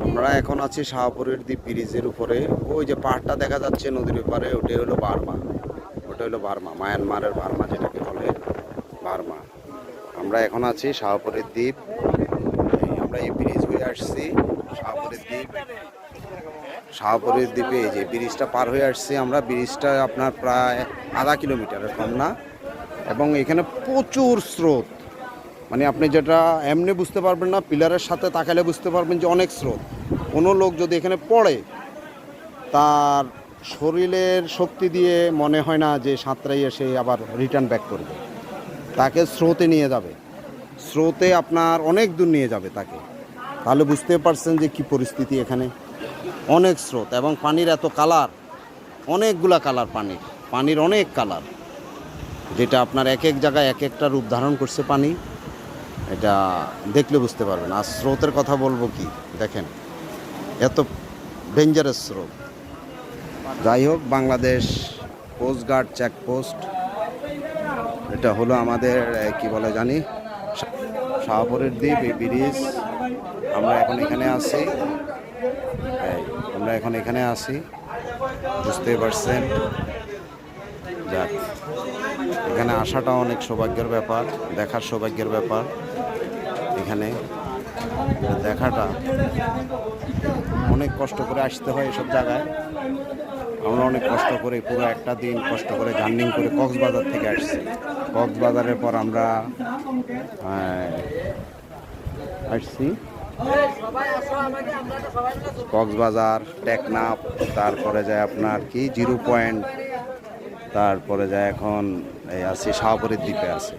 আমরা এখন আছি শাহপুরের দ্বীপ ব্রিজের উপরে। ওই যে পাহাড়টা দেখা যাচ্ছে নদীর পারে ওটাই হলো বার্মা। ওটা হলো বার্মা, মায়ানমারের বার্মা যেটাকে বলে, বার্মা। আমরা এখন আছি শাহপুরের দ্বীপ। আমরা এই ব্রিজ হয়ে আসছি শাহপুরের দ্বীপ। শাহপুরের দ্বীপে এই যে ব্রিজটা পার হয়ে আসছি আমরা, ব্রিজটা আপনার প্রায় আধা কিলোমিটারের কম না। এবং এখানে প্রচুর স্রোত। মানে আপনি যেটা এমনি বুঝতে পারবেন না, পিলারের সাথে তাকালে বুঝতে পারবেন যে অনেক স্রোত। কোনো লোক যদি এখানে পড়ে, তার শরীরের শক্তি দিয়ে মনে হয় না যে সাঁতরাই এসে আবার রিটার্ন ব্যাক করবে। তাকে স্রোতে নিয়ে যাবে। স্রোতে আপনার অনেক দূর নিয়ে যাবে তাকে। তাহলে বুঝতে পারছেন যে কি পরিস্থিতি এখানে। অনেক স্রোত এবং পানির এত কালার, অনেকগুলা কালার পানির। পানির অনেক কালার, যেটা আপনার এক এক জায়গায় এক একটা রূপ ধারণ করছে পানি। এটা দেখলে বুঝতে পারবেন। আর স্রোতের কথা বলব কি? দেখেন, এত ডেঞ্জারাস স্রোত। যাই হোক, বাংলাদেশ কোস্টগার্ড চেকপোস্ট এটা হলো আমাদের কি বলে জানি? শাহপুরের দ্বীপ, এই ব্রিজ। আমরা এখন এখানে আছি। আমরা এখন এখানে আছি। বুঝতেই পারছেন? যাক। এখানে আসাটা অনেক সৌভাগ্যের ব্যাপার, দেখার সৌভাগ্যের ব্যাপার। এখানে দেখাটা অনেক কষ্ট করে আসতে হয় এসব জায়গায়। আমরা অনেক কষ্ট করে পুরো একটা দিন কষ্ট করে জার্নিং করে কক্সবাজার থেকে আসছি। কক্সবাজারের পর আমরা আসছি। কক্সবাজার, টেকনাফ, তারপরে যায় আপনার কি? জিরো পয়েন্ট তারপরে যা এখন এই আছি শাহপুরের দ্বীপে আছে